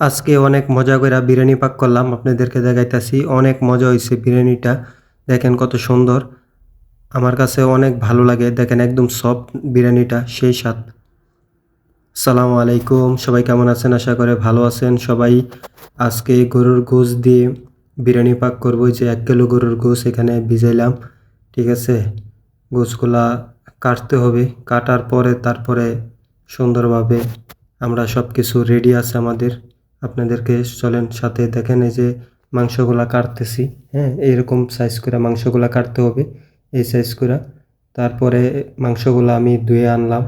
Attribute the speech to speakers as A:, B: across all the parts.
A: আজকে অনেক মজা কইরা বিরিয়ানি পাক করলাম, আপনাদেরকে দেখাইতাছি। অনেক মজা হয়েছে বিরিয়ানিটা। দেখেন কত সুন্দর। আমার কাছে অনেক ভালো লাগে। দেখেন একদম সফট বিরিয়ানিটা, সেই স্বাদ। সালামু আলাইকুম। সবাই কেমন আছেন? আশা করে ভালো আছেন। সবাই আজকে গরুর গোশ দিয়ে বিরিয়ানি পাক করব। যে এক কিলো গরুর গোশ এখানে ভিজাইলাম। ঠিক আছে? গোশগুলা কাটতে হবে। কাটার পরে তারপরে সুন্দরভাবে আমরা সব কিছু রেডি আছে আমাদের। আপনাদেরকে চলেন সাথে দেখেন এই যে মাংসগুলা কাটতেছি হ্যাঁ এইরকম সাইজ করে মাংসগুলা কাটতে হবে, এই সাইজ করে। তারপরে মাংসগুলো আমি ধুয়ে আনলাম।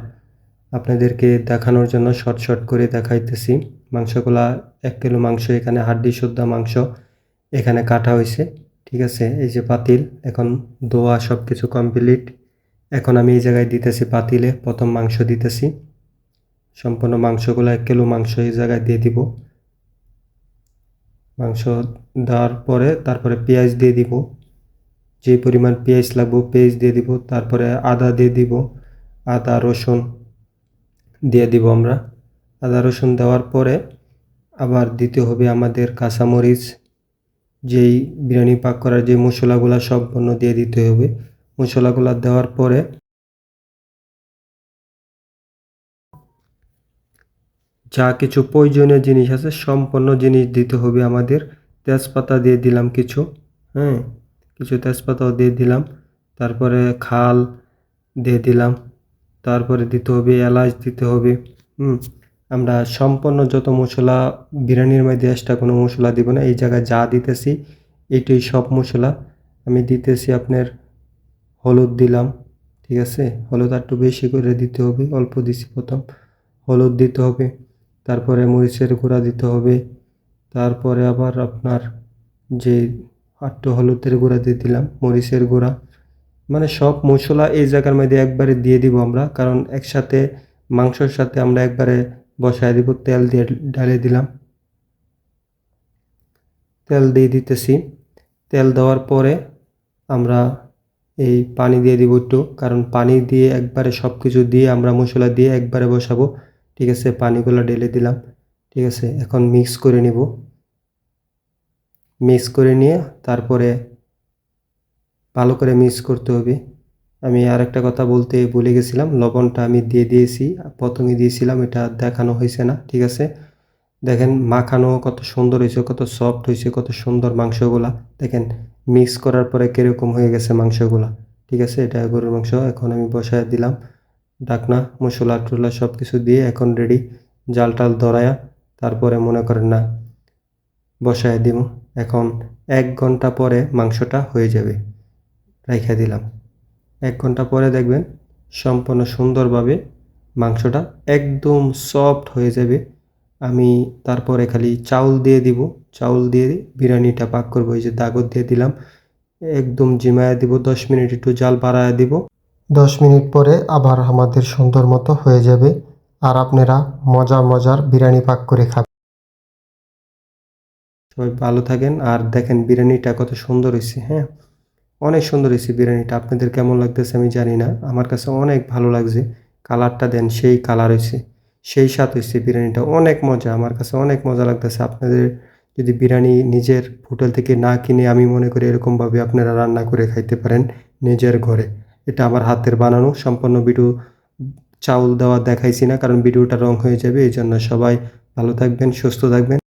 A: আপনাদেরকে দেখানোর জন্য শর্ট শর্ট করে দেখাইতেছি। মাংসগুলা এক কিলো মাংস, এখানে হাড্ডি শুদ্ধ মাংস এখানে কাটা হয়েছে, ঠিক আছে? এই যে পাতিল, এখন দোয়া সব কিছু কমপ্লিট এখন আমি এই জায়গায় দিতেছি পাতিলে, প্রথম মাংস দিতেছি। সম্পূর্ণ মাংসগুলো এক কিলো মাংস এই জায়গায় দিয়ে দিব। মাংস দেওয়ার পরে তারপরে পেঁয়াজ দিয়ে দিব। যে পরিমাণ পেঁয়াজ লাগবে পেঁয়াজ দিয়ে দিব, তারপরে আদা দিয়ে দিব, আদা, রসুন দিয়ে দিব আমরা। আদা, রসুন দেওয়ার পরে আবার দিতে হবে আমাদের কাঁচামরিচ, যেই বিরিয়ানি পাক করার যে মশলাগুলো সম্পূর্ণ দিয়ে দিতে হবে। মশলাগুলো দেওয়ার পরে যা কিছু প্রয়োজনীয় জিনিস আছে সম্পূর্ণ জিনিস দিতে হবে আমাদের। তেজপাতা দিয়ে দিলাম কিছু হ্যাঁ কিছু তেজপাতাও দিয়ে দিলাম। তারপরে খাল দিয়ে দিলাম। তারপরে দিতে হবে এলাচ, দিতে হবে, হুম। আমরা সম্পূর্ণ যত মশলা, বিরিয়ানির মধ্যে এক্সট্রা কোনো মশলা দিব না, এই জায়গায় যা দিতেছি, এটাই সব মশলা। আমি দিতেছি আপনার হলুদ দিলাম, ঠিক আছে? হলুদ একটু বেশি করে দিতে হবে, অল্প দিছি প্রথম। হলুদ দিতে হবে। তারপরে মরিচের গুঁড়া দিতে হবে। তারপরে আবার আপনার যে একটু হলুদের গুঁড়া দিয়ে দিলাম, মরিচের গুঁড়া। মানে সব মশলা এই জায়গার মধ্যে একবারে দিয়ে দিব আমরা, কারণ একসাথে, মাংসর সাথে আমরা একবারে বসায় দিব, তেল দিয়ে ঢালে দিলাম। তেল দিয়ে দিতেছি। তেল দেওয়ার পরে আমরা এই পানি দিয়ে দিব একটু, কারণ পানি দিয়ে একবারে সব কিছু দিয়ে আমরা মশলা দিয়ে একবারে বসাবো। ঠিক আছে, পানিগুলো ঢেলে দিলাম, ঠিক আছে, এখন মিক্স করে নিব। মিক্স করে নিয়ে তারপরে ভালো করে মিক্স করতে হবে। আমি আর একটা কথা বলতে ভুলে গেছিলাম, লবণটা আমি দিয়ে দিয়েছি, প্রথমে দিয়েছিলাম, এটা দেখানো হয়েছে না, ঠিক আছে। দেখেন মাখানো কত সুন্দর হয়েছে, কত সফট হয়েছে, কত সুন্দর মাংসগুলা। দেখেন মিক্স করার পরে কীরকম হয়ে গেছে মাংসগুলা, ঠিক আছে, এটা গরুর মাংস, এখন আমি বসায় দিলাম। ডাকনা, মশলা, টুলা সব কিছু দিয়ে এখন রেডি জাল টাল ধরায়া তারপরে মনে করেন না, বসায় দিব এখন এক ঘণ্টা পরে মাংসটা হয়ে যাবে, রেখে দিলাম। এক ঘণ্টা পরে দেখবেন সম্পূর্ণ সুন্দরভাবে মাংসটা একদম সফট হয়ে যাবে। আমি তারপরে খালি চাউল দিয়ে দিব, চাউল দিয়ে বিরিয়ানিটা পাক করব, এই যে দাগত দিয়ে দিলাম। একদম জিমায়া দিব, দশ মিনিট একটু জাল বাড়ায় দিব। দশ মিনিট পরে আবার আমাদের সুন্দর মতো হয়ে যাবে আর আপনারা মজা মজার বিরিয়ানি পাক করে খাবেন। সবাই ভালো থাকেন আর দেখেন বিরিয়ানিটা কত সুন্দর হয়েছে হ্যাঁ? অনেক সুন্দর হয়েছে বিরিয়ানিটা। আপনাদের কেমন লাগতেছে আমি জানি না। আমার কাছে অনেক ভালো লাগছে। কালারটা দেন, সেই কালার হয়েছে, সেই স্বাদ হয়েছে বিরিয়ানিটা। অনেক মজা, আমার কাছে অনেক মজা লাগতেছে। আপনাদের যদি বিরিয়ানি নিজের হোটেল থেকে না কিনে আমি মনে করি এরকমভাবে আপনারা রান্না করে খাইতে পারেন নিজের ঘরে। এটা আমার হাতের বানানো, সম্পূর্ণ ভিডিও চাউল দেওয়া দেখাইছি না, কারণ ভিডিওটা রং হয়ে যাবে, এই জন্য সবাই ভালো থাকবেন, সুস্থ থাকবেন।